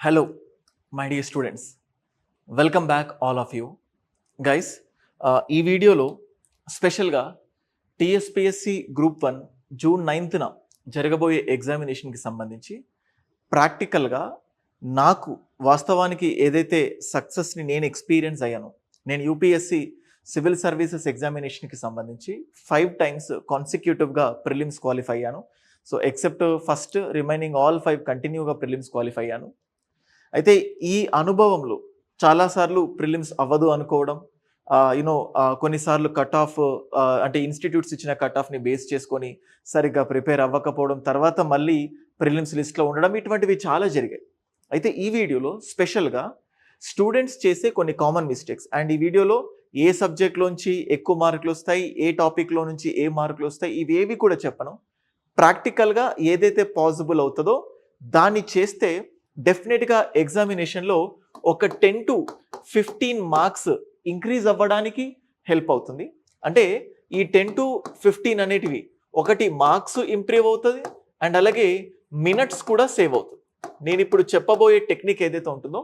Hello my dear students welcome back all of you guys ఈ వీడియోలో స్పెషల్గా TSPSC group one June నైన్త్న జరగబోయే ఎగ్జామినేషన్కి సంబంధించి ప్రాక్టికల్గా నాకు వాస్తవానికి ఏదైతే సక్సెస్ని నేను ఎక్స్పీరియన్స్ అయ్యానో నేను యూపీఎస్సి సివిల్ సర్వీసెస్ ఎగ్జామినేషన్కి సంబంధించి ఫైవ్ టైమ్స్ కాన్సిక్యూటివ్గా ప్రిలిమ్స్ క్వాలిఫై అయ్యాను. So except first remaining all five కంటిన్యూగా ప్రిలిమ్స్ క్వాలిఫై అయ్యాను. అయితే ఈ అనుభవంలో చాలాసార్లు ప్రిలిమ్స్ అవ్వదు అనుకోవడం యూనో కొన్నిసార్లు కట్ ఆఫ్ అంటే ఇన్స్టిట్యూట్స్ ఇచ్చిన కట్ ఆఫ్ని బేస్ చేసుకొని సరిగ్గా ప్రిపేర్ అవ్వకపోవడం తర్వాత మళ్ళీ ప్రిలిమ్స్ లిస్ట్లో ఉండడం ఇటువంటివి చాలా జరిగాయి. అయితే ఈ వీడియోలో స్పెషల్గా స్టూడెంట్స్ చేసే కొన్ని కామన్ మిస్టేక్స్ అండ్ ఈ వీడియోలో ఏ సబ్జెక్ట్లోంచి ఎక్కువ మార్కులు వస్తాయి ఏ టాపిక్లో నుంచి ఏ మార్కులు వస్తాయి ఇవేవి కూడా చెప్పను. ప్రాక్టికల్గా ఏదైతే పాసిబుల్ అవుతుందో దాన్ని చేస్తే డెఫినెట్గా ఎగ్జామినేషన్లో ఒక ten to fifteen marks increase అవ్వడానికి హెల్ప్ అవుతుంది. అంటే ఈ టెన్ టు ఫిఫ్టీన్ అనేటివి ఒకటి మార్క్స్ ఇంప్రూవ్ అవుతుంది అండ్ అలాగే మినిట్స్ కూడా సేవ్ అవుతుంది. నేను ఇప్పుడు చెప్పబోయే టెక్నిక్ ఏదైతే ఉంటుందో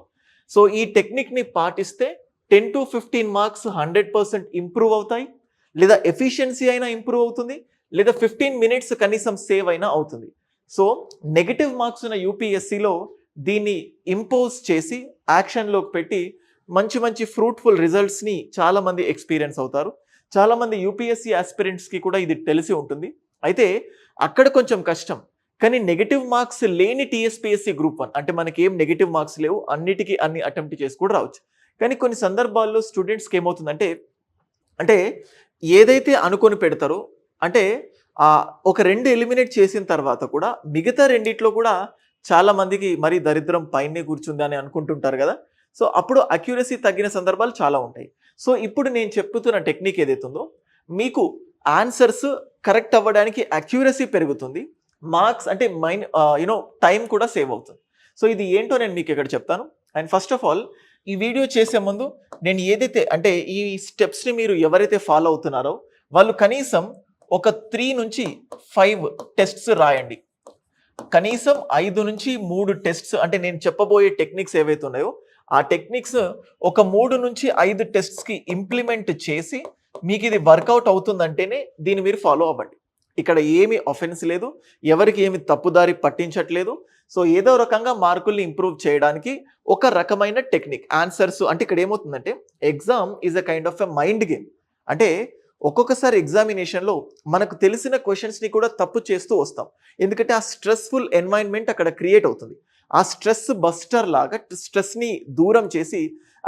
సో ఈ టెక్నిక్ని పాటిస్తే ten to fifteen marks hundred percent improve అవుతాయి. లేదా ఎఫిషియన్సీ అయినా ఇంప్రూవ్ అవుతుంది. లేదా ఫిఫ్టీన్ మినిట్స్ కనీసం సేవ్ అయినా అవుతుంది. సో నెగిటివ్ మార్క్స్ ఉన్న యూపీఎస్సిలో దీన్ని ఇంపోజ్ చేసి యాక్షన్లోకి పెట్టి మంచి మంచి ఫ్రూట్ఫుల్ రిజల్ట్స్ని చాలామంది ఎక్స్పీరియన్స్ అవుతారు. చాలామంది యూపీఎస్సీ ఆస్పిరెంట్స్కి కూడా ఇది తెలిసి ఉంటుంది. అయితే అక్కడ కొంచెం కష్టం. కానీ నెగిటివ్ మార్క్స్ లేని టీఎస్పీఎస్సీ గ్రూప్ వన్ అంటే మనకి ఏం నెగిటివ్ మార్క్స్ లేవు. అన్నిటికీ అన్ని అటెంప్ట్ చేసి కూడా రావచ్చు. కానీ కొన్ని సందర్భాల్లో స్టూడెంట్స్కి ఏమవుతుందంటే అంటే ఏదైతే అనుకొని పెడతారో అంటే ఒక రెండు ఎలిమినేట్ చేసిన తర్వాత కూడా మిగతా రెండిట్లో కూడా చాలా మందికి మరీ దరిద్రం పైనే కూర్చుంది అని అనుకుంటుంటారు కదా. సో అప్పుడు అక్యురసీ తగ్గిన సందర్భాలు చాలా ఉంటాయి. సో ఇప్పుడు నేను చెప్తున్న టెక్నిక్ ఏదైతే ఉందో మీకు ఆన్సర్స్ కరెక్ట్ అవ్వడానికి అక్యురసీ పెరుగుతుంది. మార్క్స్ అంటే మైన్ యూనో టైం కూడా సేవ్ అవుతుంది. సో ఇది ఏంటో నేను మీకు ఇక్కడ చెప్తాను. అండ్ ఫస్ట్ ఆఫ్ ఆల్ ఈ వీడియో చేసే ముందు నేను ఏదైతే అంటే ఈ స్టెప్స్ని మీరు ఎవరైతే ఫాలో అవుతున్నారో వాళ్ళు కనీసం ఒక త్రీ నుంచి ఫైవ్ టెస్ట్స్ రాయండి. కనీసం ఐదు నుంచి మూడు టెస్ట్స్ అంటే నేను చెప్పబోయే టెక్నిక్స్ ఏవైతే ఉన్నాయో ఆ టెక్నిక్స్ ఒక మూడు నుంచి ఐదు టెస్ట్స్కి ఇంప్లిమెంట్ చేసి మీకు ఇది వర్కౌట్ అవుతుందంటేనే దీన్ని మీరు ఫాలో అవ్వండి. ఇక్కడ ఏమి అఫెన్స్ లేదు ఎవరికి ఏమి తప్పుదారి పట్టించట్లేదు. సో ఏదో రకంగా మార్కుల్ని ఇంప్రూవ్ చేయడానికి ఒక రకమైన టెక్నిక్ ఆన్సర్స్ అంటే ఇక్కడ ఏమవుతుందంటే exam is a kind of a mind game అంటే ఒక్కొక్కసారి ఎగ్జామినేషన్లో మనకు తెలిసిన క్వశ్చన్స్ని కూడా తప్పు చేస్తూ వస్తాం. ఎందుకంటే ఆ స్ట్రెస్ఫుల్ ఎన్వైర్న్మెంట్ అక్కడ క్రియేట్ అవుతుంది. ఆ స్ట్రెస్ బస్టర్ లాగా స్ట్రెస్ని దూరం చేసి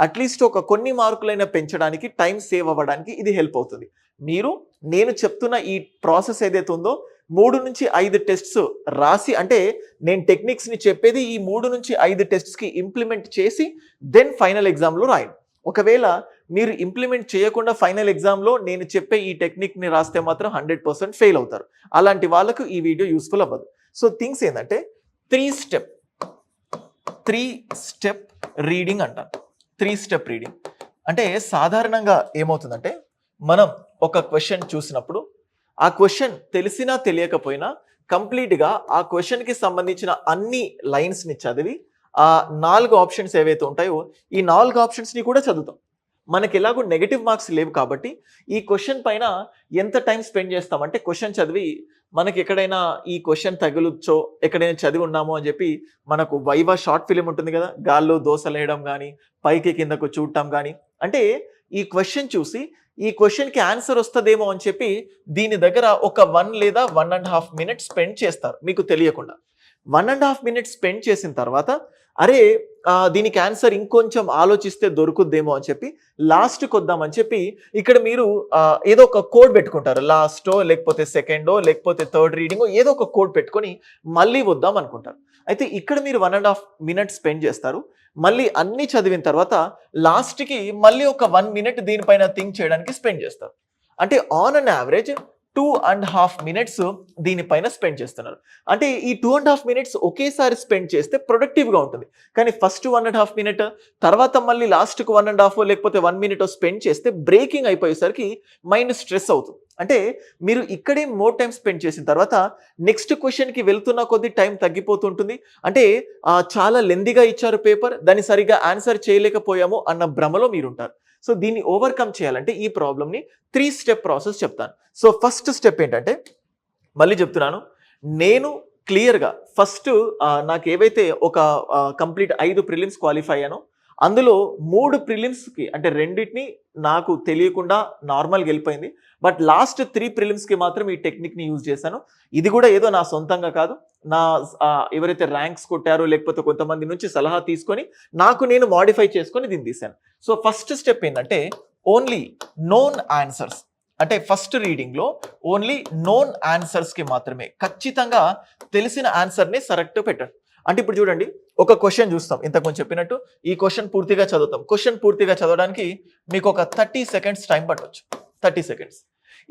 అట్లీస్ట్ ఒక కొన్ని మార్కులైనా పెంచడానికి టైం సేవ్ అవ్వడానికి ఇది హెల్ప్ అవుతుంది. మీరు నేను చెప్తున్న ఈ ప్రాసెస్ ఏదైతే ఉందో మూడు నుంచి ఐదు టెస్ట్స్ రాసి అంటే నేను టెక్నిక్స్ని చెప్పేది ఈ మూడు నుంచి ఐదు టెస్ట్స్కి ఇంప్లిమెంట్ చేసి దెన్ ఫైనల్ ఎగ్జామ్లో రాయండి. ఒకవేళ మీరు ఇంప్లిమెంట్ చేయకుండా ఫైనల్ ఎగ్జామ్లో నేను చెప్పే ఈ టెక్నిక్ని రాస్తే మాత్రం హండ్రెడ్ పర్సెంట్ ఫెయిల్ అవుతారు. అలాంటి వాళ్ళకు ఈ వీడియో యూస్ఫుల్ అవ్వదు. సో థింగ్స్ ఏంటంటే three step three step reading అంటారు. త్రీ స్టెప్ రీడింగ్ అంటే సాధారణంగా ఏమవుతుందంటే మనం ఒక క్వశ్చన్ చూసినప్పుడు ఆ క్వశ్చన్ తెలిసినా తెలియకపోయినా కంప్లీట్గా ఆ క్వశ్చన్కి సంబంధించిన అన్ని లైన్స్ని చదివి ఆ నాలుగు ఆప్షన్స్ ఏవైతే ఉంటాయో ఈ నాలుగు ఆప్షన్స్ని కూడా చదువుతాం. మనకి ఎలాగో నెగిటివ్ మార్క్స్ లేవు కాబట్టి ఈ క్వశ్చన్ పైన ఎంత టైం స్పెండ్ చేస్తామంటే క్వశ్చన్ చదివి మనకి ఎక్కడైనా ఈ క్వశ్చన్ తగులుచ్చో ఎక్కడైనా చదివి ఉన్నామో అని చెప్పి మనకు వైవా షార్ట్ ఫిలిం ఉంటుంది కదా గాల్లో దోశలు వేయడం కానీ పైకి కిందకు చూడటం కానీ అంటే ఈ క్వశ్చన్ చూసి ఈ క్వశ్చన్కి ఆన్సర్ వస్తుందేమో అని చెప్పి దీని దగ్గర ఒక వన్ లేదా one and half minute spend చేస్తారు మీకు తెలియకుండా. One and half minutes spend చేసిన తర్వాత అరే దీనికి ఆన్సర్ ఇంకొంచెం ఆలోచిస్తే దొరుకుద్దేమో అని చెప్పి లాస్ట్కి వద్దామని చెప్పి ఇక్కడ మీరు ఏదో ఒక కోడ్ పెట్టుకుంటారు. లాస్టో లేకపోతే సెకండో లేకపోతే థర్డ్ రీడింగో ఏదో ఒక కోడ్ పెట్టుకొని మళ్ళీ వద్దాం అనుకుంటారు. అయితే ఇక్కడ మీరు one and half minute spend చేస్తారు. మళ్ళీ అన్ని చదివిన తర్వాత లాస్ట్కి మళ్ళీ ఒక వన్ మినిట్ దీనిపైన థింక్ చేయడానికి స్పెండ్ చేస్తారు. అంటే on an average two and half minutes దీనిపైన స్పెండ్ చేస్తున్నారు. అంటే ఈ టూ అండ్ హాఫ్ మినిట్స్ ఒకేసారి స్పెండ్ చేస్తే ప్రొడక్టివ్గా ఉంటుంది. కానీ first one and half minute తర్వాత మళ్ళీ లాస్ట్కి వన్ అండ్ హాఫ్ లేకపోతే వన్ మినిట్ స్పెండ్ చేస్తే బ్రేకింగ్ అయిపోయేసరికి మైండ్ స్ట్రెస్ అవుతుంది. అంటే మీరు ఇక్కడే మోర్ టైం స్పెండ్ చేసిన తర్వాత నెక్స్ట్ క్వశ్చన్కి వెళ్తున్న కొద్దీ టైం తగ్గిపోతుంటుంది. అంటే చాలా లెందిగా ఇచ్చారు పేపర్ దాన్ని సరిగా ఆన్సర్ చేయలేకపోయాము అన్న భ్రమలో మీరుంటారు. సో దీన్ని ఓవర్కమ్ చేయాలంటే ఈ ప్రాబ్లమ్ని త్రీ స్టెప్ ప్రాసెస్ చెప్తాను. సో ఫస్ట్ స్టెప్ ఏంటంటే మళ్ళీ చెప్తున్నాను. నేను క్లియర్గా ఫస్ట్ నాకు ఏవైతే ఒక కంప్లీట్ ఐదు ప్రిలిమ్స్ క్వాలిఫై అయ్యానో అందులో మూడు ప్రిలిమ్స్కి అంటే రెండింటిని నాకు తెలియకుండా నార్మల్గా వెళ్ళిపోయింది. బట్ లాస్ట్ త్రీ ప్రిలిమ్స్కి మాత్రం ఈ టెక్నిక్ని యూజ్ చేశాను. ఇది కూడా ఏదో నా సొంతంగా కాదు. నా ఎవరైతే ర్యాంక్స్ కొట్టారో లేకపోతే కొంతమంది నుంచి సలహా తీసుకొని నాకు నేను మాడిఫై చేసుకొని దీన్ని తీశాను. సో ఫస్ట్ స్టెప్ ఏంటంటే ఓన్లీ నోన్ ఆన్సర్స్ అంటే ఫస్ట్ రీడింగ్లో ఓన్లీ నోన్ ఆన్సర్స్కి మాత్రమే. ఖచ్చితంగా తెలిసిన ఆన్సర్ని సెలెక్ట్ పెట్టండి. అంటే ఇప్పుడు చూడండి ఒక క్వశ్చన్ చూస్తాం. ఇంతకు చెప్పినట్టు ఈ క్వశ్చన్ పూర్తిగా చదువుతాం. క్వశ్చన్ పూర్తిగా చదవడానికి మీకు ఒక థర్టీ సెకండ్స్ టైం పట్టవచ్చు థర్టీ సెకండ్స్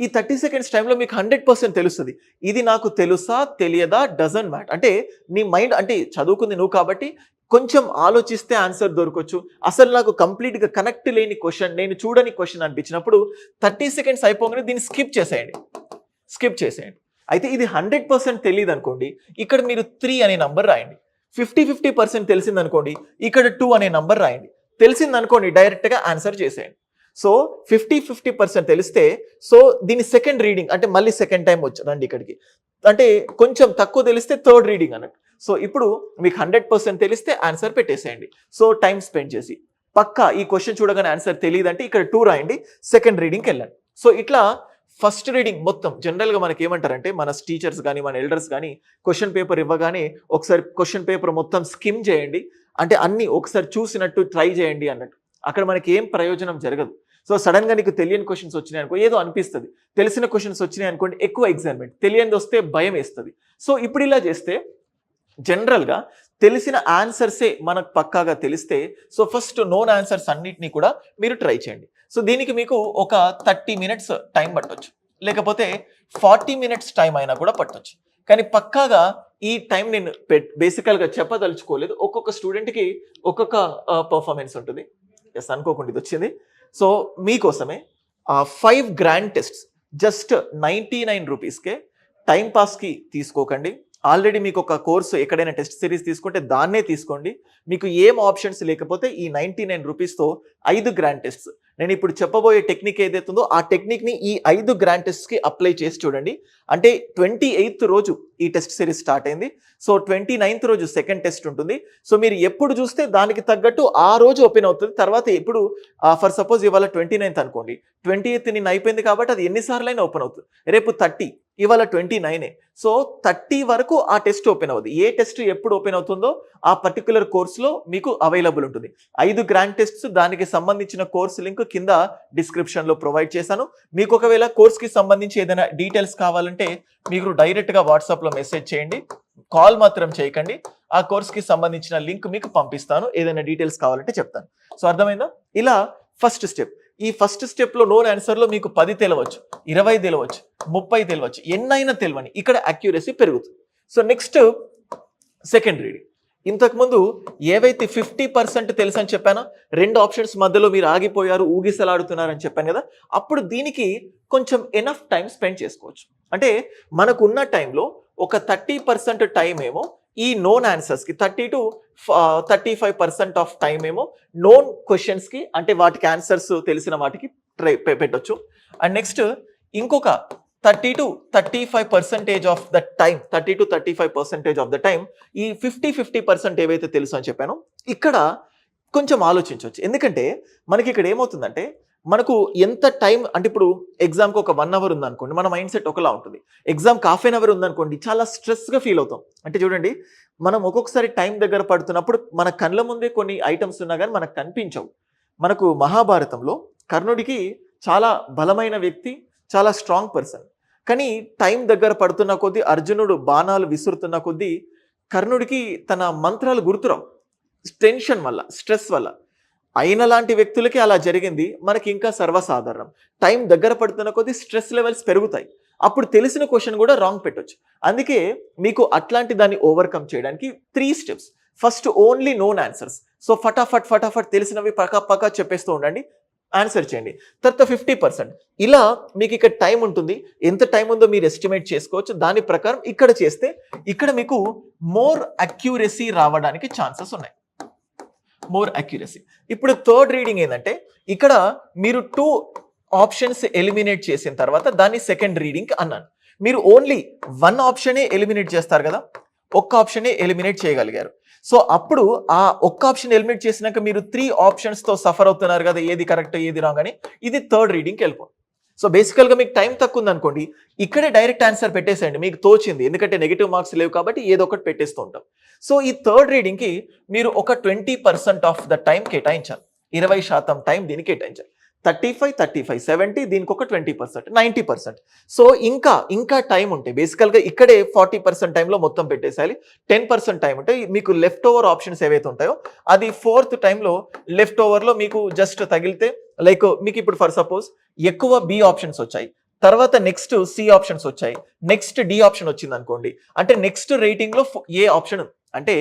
ఈ థర్టీ సెకండ్స్ టైంలో మీకు హండ్రెడ్ పర్సెంట్ తెలుస్తుంది. ఇది నాకు తెలుసా తెలియదా డజన్ మ్యాట్ అంటే నీ మైండ్ అంటే చదువుకుంది నువ్వు కాబట్టి కొంచెం ఆలోచిస్తే ఆన్సర్ దొరకవచ్చు అసలు నాకు కంప్లీట్గా కనెక్ట్ లేని క్వశ్చన్ నేను చూడని క్వశ్చన్ అనిపించినప్పుడు థర్టీ సెకండ్స్ అయిపోగానే దీన్ని స్కిప్ చేసేయండి. స్కిప్ చేసేయండి. అయితే ఇది హండ్రెడ్ పర్సెంట్ తెలియదు అనుకోండి ఇక్కడ మీరు త్రీ అనే నంబర్ రాయండి. ఫిఫ్టీ ఫిఫ్టీ పర్సెంట్ తెలిసిందనుకోండి ఇక్కడ టూ అనే నంబర్ రాయండి. తెలిసింది అనుకోండి డైరెక్ట్గా ఆన్సర్ చేసేయండి. సో ఫిఫ్టీ ఫిఫ్టీ పర్సెంట్ తెలిస్తే సో దీని సెకండ్ రీడింగ్ అంటే మళ్ళీ సెకండ్ టైం వచ్చి రండి ఇక్కడికి. అంటే కొంచెం తక్కువ తెలిస్తే థర్డ్ రీడింగ్ అన్నట్టు. సో ఇప్పుడు మీకు హండ్రెడ్ పర్సెంట్ తెలిస్తే ఆన్సర్ పెట్టేసేయండి. సో టైం స్పెండ్ చేసి. పక్కా ఈ క్వశ్చన్ చూడగానే ఆన్సర్ తెలియదంటే ఇక్కడ టూ రాయండి సెకండ్ రీడింగ్కి వెళ్ళండి. సో ఇట్లా ఫస్ట్ రీడింగ్ మొత్తం జనరల్గా మనకి ఏమంటారంటే మన టీచర్స్ కానీ మన ఎల్డర్స్ కానీ క్వశ్చన్ పేపర్ ఇవ్వగానే ఒకసారి క్వశ్చన్ పేపర్ మొత్తం స్కిమ్ చేయండి. అంటే అన్ని ఒకసారి చూసినట్టు ట్రై చేయండి అన్నట్టు. అక్కడ మనకి ఏం ప్రయోజనం జరగదు. సో సడన్గా నీకు తెలియని క్వశ్చన్స్ వచ్చినాయి అనుకో ఏదో అనిపిస్తుంది. తెలిసిన క్వశ్చన్స్ వచ్చినాయి అనుకోండి ఎక్కువ ఎగ్జామ్మెంట్ తెలియనిది వస్తే భయం వేస్తుంది. సో ఇప్పుడు ఇలా చేస్తే జనరల్గా తెలిసిన ఆన్సర్సే మనకు పక్కాగా తెలిస్తే సో ఫస్ట్ నోన్ ఆన్సర్స్ అన్నిటినీ కూడా మీరు ట్రై చేయండి. సో దీనికి మీకు ఒక థర్టీ మినిట్స్ టైం పట్టవచ్చు లేకపోతే ఫార్టీ మినిట్స్ టైం అయినా కూడా పట్టవచ్చు కానీ పక్కాగా ఈ టైం నేను బేసికల్గా చెప్పదలుచుకోలేదు. ఒక్కొక్క స్టూడెంట్కి ఒక్కొక్క పర్ఫార్మెన్స్ ఉంటుంది. ఎస్ అనుకోకుండా ఇది వచ్చింది. సో మీకోసమే five grand tests just ninety nine రూపీస్కే టైం పాస్కి తీసుకోకండి. ఆల్రెడీ మీకు ఒక కోర్సు ఎక్కడైనా టెస్ట్ సిరీస్ తీసుకుంటే దాన్నే తీసుకోండి. మీకు ఏం ఆప్షన్స్ లేకపోతే ఈ నైంటీ నైన్ రూపీస్తో ఐదు గ్రాండ్ టెస్ట్స్. నేను ఇప్పుడు చెప్పబోయే టెక్నిక్ ఏదైతే ఉందో ఆ టెక్నిక్ని ఈ ఐదు గ్రాండ్ టెస్ట్కి అప్లై చేసి చూడండి. అంటే ట్వంటీ ఎయిత్ రోజు ఈ టెస్ట్ సిరీస్ స్టార్ట్ అయింది. సో ట్వంటీ నైన్త్ రోజు సెకండ్ టెస్ట్ ఉంటుంది. సో మీరు ఎప్పుడు చూస్తే దానికి తగ్గట్టు ఆ రోజు ఓపెన్ అవుతుంది. తర్వాత ఎప్పుడు ఫర్ సపోజ్ ఇవాళ ట్వంటీ నైన్త్ అనుకోండి. ట్వంటీ ఎయిత్ నిన్న అయిపోయింది కాబట్టి అది ఎన్నిసార్లు అయినా ఓపెన్ అవుతుంది. రేపు థర్టీ. ఇవాళ ట్వంటీ నైనే. సో థర్టీ వరకు ఆ టెస్ట్ ఓపెన్ అవుతుంది ఏ టెస్ట్ ఎప్పుడు ఓపెన్ అవుతుందో ఆ పర్టికులర్ కోర్సులో మీకు అవైలబుల్ ఉంటుంది. ఐదు గ్రాండ్ టెస్ట్స్ దానికి సంబంధించిన కోర్సు లింక్ కింద డిస్క్రిప్షన్లో ప్రొవైడ్ చేశాను. మీకు ఒకవేళ కోర్స్కి సంబంధించి ఏదైనా డీటెయిల్స్ కావాలంటే మీరు డైరెక్ట్గా వాట్సాప్లో మెసేజ్ చేయండి. కాల్ మాత్రం చేయకండి. ఆ కోర్స్కి సంబంధించిన లింక్ మీకు పంపిస్తాను. ఏదైనా డీటెయిల్స్ కావాలంటే చెప్తాను. సో అర్థమైందా? ఇలా ఫస్ట్ స్టెప్. ఈ ఫస్ట్ స్టెప్లో నోన్ ఆన్సర్లో మీకు పది తెలవచ్చు ఇరవై తెలవచ్చు ముప్పై తెలవచ్చు ఎన్నైనా తెలవని. ఇక్కడ అక్యురసీ పెరుగుతుంది. సో నెక్స్ట్ సెకండ్ రీడింగ్ ఇంతకుముందు ఏవైతే ఫిఫ్టీ పర్సెంట్ తెలుసు అని చెప్పానో రెండు ఆప్షన్స్ మధ్యలో మీరు ఆగిపోయారు ఊగిసలాడుతున్నారని చెప్పాను కదా అప్పుడు దీనికి కొంచెం ఎనఫ్ టైం స్పెండ్ చేసుకోవచ్చు. అంటే మనకున్న టైంలో ఒక థర్టీ పర్సెంట్ టైం ఏమో ఈ known ఆన్సర్స్కి thirty to thirty five percent of time ఏమో నోన్ క్వశ్చన్స్కి అంటే వాటికి ఆన్సర్స్ తెలిసిన వాటికి ట్రై పెట్టొచ్చు. అండ్ నెక్స్ట్ ఇంకొక thirty to thirty five percentage of the time thirty to thirty five percentage of the time ఈ ఫిఫ్టీ ఫిఫ్టీ పర్సెంట్ ఏవైతే తెలుసు అని చెప్పానో ఇక్కడ కొంచెం ఆలోచించవచ్చు ఎందుకంటే మనకి ఇక్కడ ఏమవుతుందంటే మనకు ఎంత టైం అంటే ఇప్పుడు ఎగ్జామ్కి ఒక వన్ అవర్ ఉందనుకోండి మన మైండ్ సెట్ ఒకలా ఉంటుంది. ఎగ్జామ్కి హాఫ్ అన్ అవర్ ఉందనుకోండి చాలా స్ట్రెస్గా ఫీల్ అవుతాం. అంటే చూడండి మనం ఒక్కొక్కసారి టైం దగ్గర పడుతున్నప్పుడు మన కళ్ళ ముందే కొన్ని ఐటమ్స్ ఉన్నా కానీ మనకు కనిపించవు. మనకు మహాభారతంలో కర్ణుడికి చాలా బలమైన వ్యక్తి చాలా స్ట్రాంగ్ పర్సన్. కానీ టైం దగ్గర పడుతున్న కొద్దీ అర్జునుడు బాణాలు విసురుతున్న కొద్దీ కర్ణుడికి తన మంత్రాలు గుర్తురావు. టెన్షన్ వల్ల స్ట్రెస్ వల్ల. అయిన లాంటి వ్యక్తులకి అలా జరిగింది. మనకి ఇంకా సర్వసాధారణం. టైం దగ్గర పడుతున్న కొద్దీ స్ట్రెస్ లెవెల్స్ పెరుగుతాయి. అప్పుడు తెలిసిన క్వశ్చన్ కూడా రాంగ్ పెట్టొచ్చు. అందుకే మీకు అట్లాంటి దాన్ని ఓవర్కమ్ చేయడానికి three steps. First only known answers. So ఫటాఫట్ ఫటాఫట్ తెలిసినవి పక్క పకా చెప్పేస్తూ ఉండండి. ఆన్సర్ చేయండి. తర్వాత ఫిఫ్టీ పర్సెంట్. ఇలా మీకు ఇక్కడ టైం ఉంటుంది. ఎంత టైం ఉందో మీరు ఎస్టిమేట్ చేసుకోవచ్చు. దాని ప్రకారం ఇక్కడ చేస్తే ఇక్కడ మీకు మోర్ అక్యూరసీ రావడానికి ఛాన్సెస్ ఉన్నాయి. మోర్ అక్యురసీ ఇప్పుడు థర్డ్ రీడింగ్ ఏంటంటే ఇక్కడ మీరు టూ ఆప్షన్స్ ఎలిమినేట్ చేసిన తర్వాత దాన్ని సెకండ్ రీడింగ్ అన్నాను. మీరు ఓన్లీ వన్ ఆప్షనే ఎలిమినేట్ చేస్తారు కదా ఒక్క ఆప్షనే ఎలిమినేట్ చేయగలిగారు. సో అప్పుడు ఆ ఒక్క ఆప్షన్ ఎలిమినేట్ చేసినాక మీరు త్రీ ఆప్షన్స్తో సఫర్ అవుతున్నారు కదా ఏది కరెక్ట్ ఏది రాంగ్ అని ఇది థర్డ్ రీడింగ్కి వెళ్ళిపోతుంది. సో బేసికల్గా మీకు టైం తక్కువ ఉంది అనుకోండి ఇక్కడే డైరెక్ట్ ఆన్సర్ పెట్టేసేయండి. మీకు తోచింది. ఎందుకంటే నెగిటివ్ మార్క్స్ లేవు కాబట్టి ఏదో ఒకటి పెట్టేస్తూ ఉంటాం. సో ఈ థర్డ్ రీడింగ్కి మీరు ఒక twenty percent of the time కేటాయించాలి. ఇరవై శాతం టైం దీనికి కేటాయించాలి. Thirty five thirty five seventy దీనికి ఒక twenty percent ninety percent so ఇంకా ఇంకా టైం ఉంటే బేసికల్గా ఇక్కడే ఫార్టీ పర్సెంట్ టైంలో మొత్తం పెట్టేసేయాలి. టెన్ పర్సెంట్ టైం ఉంటే మీకు లెఫ్ట్ ఓవర్ ఆప్షన్స్ ఏవైతే ఉంటాయో అది ఫోర్త్ టైంలో లెఫ్ట్ ఓవర్లో మీకు జస్ట్ తగిలితే లైక్ మీకు ఇప్పుడు ఫర్ సపోజ్ ఎక్కువ బి ఆప్షన్స్ వచ్చాయి. తర్వాత నెక్స్ట్ సి ఆప్షన్స్ వచ్చాయి. నెక్స్ట్ డి ఆప్షన్ వచ్చింది అనుకోండి అంటే నెక్స్ట్ రేటింగ్లో ఏ ఆప్షన్ అంటే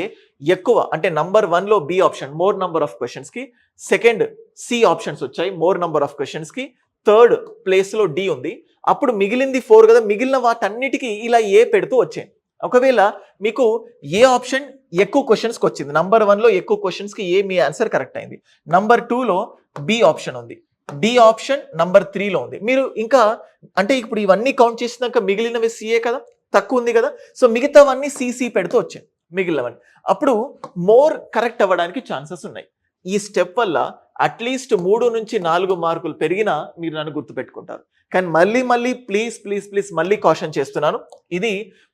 ఎక్కువ అంటే నంబర్ వన్లో B option more number of క్వశ్చన్స్కి. సెకండ్ సి ఆప్షన్స్ వచ్చాయి మోర్ నంబర్ ఆఫ్ క్వశ్చన్స్కి. థర్డ్ ప్లేస్లో డి ఉంది. అప్పుడు మిగిలింది ఫోర్ కదా మిగిలిన వాటన్నిటికీ ఇలా ఏ పెడుతూ వచ్చాయి. ఒకవేళ మీకు ఏ ఆప్షన్ ఎక్కువ క్వశ్చన్స్కి వచ్చింది నంబర్ వన్లో ఎక్కువ క్వశ్చన్స్కి ఏ మీ ఆన్సర్ కరెక్ట్ అయింది. నంబర్ టూలో బి ఆప్షన్ ఉంది. డి ఆప్షన్ నంబర్ త్రీలో ఉంది. మీరు ఇంకా అంటే ఇప్పుడు ఇవన్నీ కౌంట్ చేసినాక మిగిలినవి సిఏ కదా? తక్కువ ఉంది కదా? సో మిగతావన్నీ సిసి పెడుతూ వచ్చాయి. మిగిలినవన్నీ. అప్పుడు మోర్ కరెక్ట్ అవ్వడానికి ఛాన్సెస్ ఉన్నాయి. ఈ స్టెప్ వల్ల అట్లీస్ట్ మూడు నుంచి నాలుగు మార్కులు పెరిగినా మీరు నన్ను గుర్తుపెట్టుకుంటారు. కానీ మళ్ళీ మళ్ళీ ప్లీజ్ ప్లీజ్ ప్లీజ్ మళ్ళీ కాషన్ చేస్తున్నాను. ఇది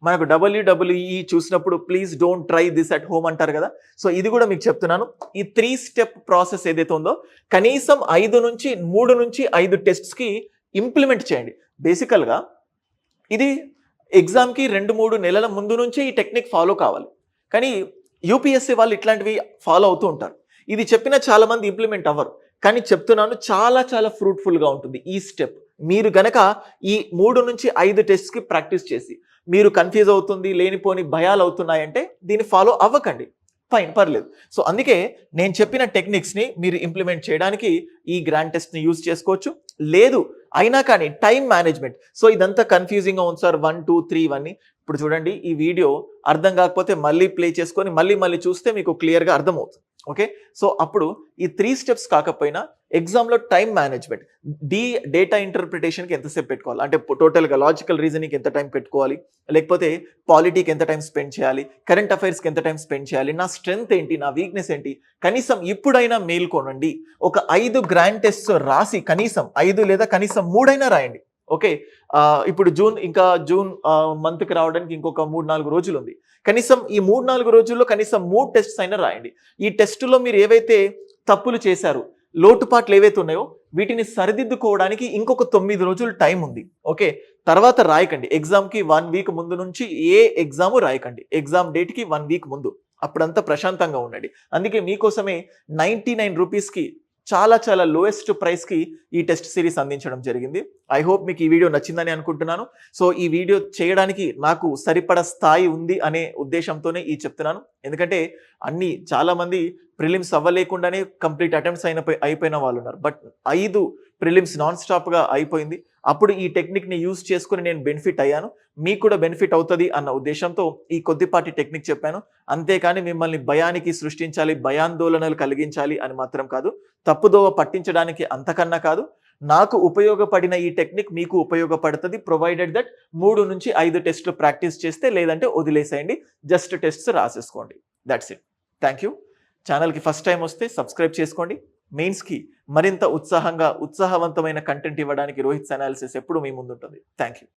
మనకు డబ్ల్యూడబ్ల్యూఈ చూసినప్పుడు please don't try this at home అంటారు కదా. సో ఇది కూడా మీకు చెప్తున్నాను. ఈ త్రీ స్టెప్ ప్రాసెస్ ఏదైతే ఉందో కనీసం ఐదు నుంచి మూడు నుంచి ఐదు టెస్ట్స్కి ఇంప్లిమెంట్ చేయండి. బేసికల్గా ఇది ఎగ్జామ్కి రెండు మూడు నెలల ముందు నుంచే ఈ టెక్నిక్ ఫాలో కావాలి. కానీ యూపీఎస్సీ వాళ్ళు ఇట్లాంటివి ఫాలో అవుతూ ఉంటారు. ఇది చెప్పిన చాలామంది ఇంప్లిమెంట్ అవ్వరు. కానీ చెప్తున్నాను చాలా చాలా ఫ్రూట్ఫుల్గా ఉంటుంది ఈ స్టెప్ మీరు గనక ఈ మూడు నుంచి ఐదు టెస్ట్కి ప్రాక్టీస్ చేసి మీరు కన్ఫ్యూజ్ అవుతుంది లేనిపోని భయాలు అవుతున్నాయంటే దీన్ని ఫాలో అవ్వకండి. ఫైన్ పర్లేదు. సో అందుకే నేను చెప్పిన టెక్నిక్స్ని మీరు ఇంప్లిమెంట్ చేయడానికి ఈ గ్రాండ్ టెస్ట్ని యూజ్ చేసుకోవచ్చు. లేదు అయినా కానీ టైం మేనేజ్మెంట్ సో ఇదంతా కన్ఫ్యూజింగ్గా ఉంది సార్. వన్ టూ త్రీ ఇవన్నీ. ఇప్పుడు చూడండి ఈ వీడియో అర్థం కాకపోతే మళ్ళీ ప్లే చేసుకొని మళ్ళీ మళ్ళీ చూస్తే మీకు క్లియర్గా అర్థమవుతుంది. ఓకే? సో అప్పుడు ఈ త్రీ స్టెప్స్ కాకపోయినా ఎగ్జామ్లో టైం మేనేజ్మెంట్ డి డేటా ఇంటర్ప్రిటేషన్కి ఎంతసేపు పెట్టుకోవాలి? అంటే టోటల్గా లాజికల్ రీజనింగ్కి ఎంత టైం పెట్టుకోవాలి? లేకపోతే పాలిటీకి ఎంత టైం స్పెండ్ చేయాలి? కరెంట్ అఫైర్స్కి ఎంత టైం స్పెండ్ చేయాలి? నా స్ట్రెంగ్త్ ఏంటి? నా వీక్నెస్ ఏంటి? కనీసం ఇప్పుడైనా మేల్కోనండి ఒక ఐదు గ్రాండ్ టెస్ట్ రాసి కనీసం ఐదు లేదా కనీసం మూడైనా రాయండి. ఓకే ఇప్పుడు జూన్ ఇంకా జూన్ మంత్కి రావడానికి ఇంకొక మూడు నాలుగు రోజులు ఉంది కనీసం ఈ మూడు నాలుగు రోజుల్లో కనీసం మూడు టెస్ట్స్ అయినా రాయండి. ఈ టెస్టులో మీరు ఏవైతే తప్పులు చేశారు లోటుపాట్లు ఏవైతే ఉన్నాయో వీటిని సరిదిద్దుకోవడానికి ఇంకొక తొమ్మిది రోజులు టైం ఉంది. ఓకే తర్వాత రాయకండి. ఎగ్జామ్కి వన్ వీక్ ముందు నుంచి ఏ ఎగ్జామ్ రాయకండి. ఎగ్జామ్ డేట్కి వన్ వీక్ ముందు. అప్పుడంతా ప్రశాంతంగా ఉండండి. అందుకే మీకోసమే నైంటీ నైన్ రూపీస్కి చాలా చాలా లోయెస్ట్ ప్రైస్కి ఈ టెస్ట్ సిరీస్ అందించడం జరిగింది. ఐ హోప్ మీకు ఈ వీడియో నచ్చిందని అనుకుంటున్నాను. సో ఈ వీడియో చేయడానికి నాకు సరిపడ స్థాయి ఉంది అనే ఉద్దేశంతోనే ఈ చెప్తున్నాను. ఎందుకంటే అన్ని చాలామంది ప్రిలిమ్స్ అవ్వలేకుండానే కంప్లీట్ అటెంప్ట్స్ అయిన అయిపోయిన వాళ్ళు ఉన్నారు. బట్ ఐదు ప్రిలిమ్స్ నాన్ స్టాప్గా అయిపోయింది. అప్పుడు ఈ టెక్నిక్ని యూజ్ చేసుకుని నేను బెనిఫిట్ అయ్యాను. మీకు కూడా బెనిఫిట్ అవుతుంది అన్న ఉద్దేశంతో ఈ కొద్దిపాటి టెక్నిక్ చెప్పాను. అంతేకాని మిమ్మల్ని భయానికి సృష్టించాలి భయాందోళనలు కలిగించాలి అని మాత్రం కాదు. తప్పుదోవ పట్టించడానికి అంతకన్నా కాదు. నాకు ఉపయోగపడిన ఈ టెక్నిక్ మీకు ఉపయోగపడుతుంది ప్రొవైడెడ్ దట్ మూడు నుంచి ఐదు టెస్టులు ప్రాక్టీస్ చేస్తే లేదంటే వదిలేసేయండి. జస్ట్ టెస్ట్స్ రాసేసుకోండి. దట్స్ ఇట్ థ్యాంక్ యూ ఛానల్కి ఫస్ట్ టైం వస్తే సబ్స్క్రైబ్ చేసుకోండి. మెయిన్స్కి మరింత ఉత్సాహంగా ఉత్సాహవంతమైన కంటెంట్ ఇవ్వడానికి రోహిత్ అనాలిసిస్ ఎప్పుడు మీ ముందుంటుంది. Thank you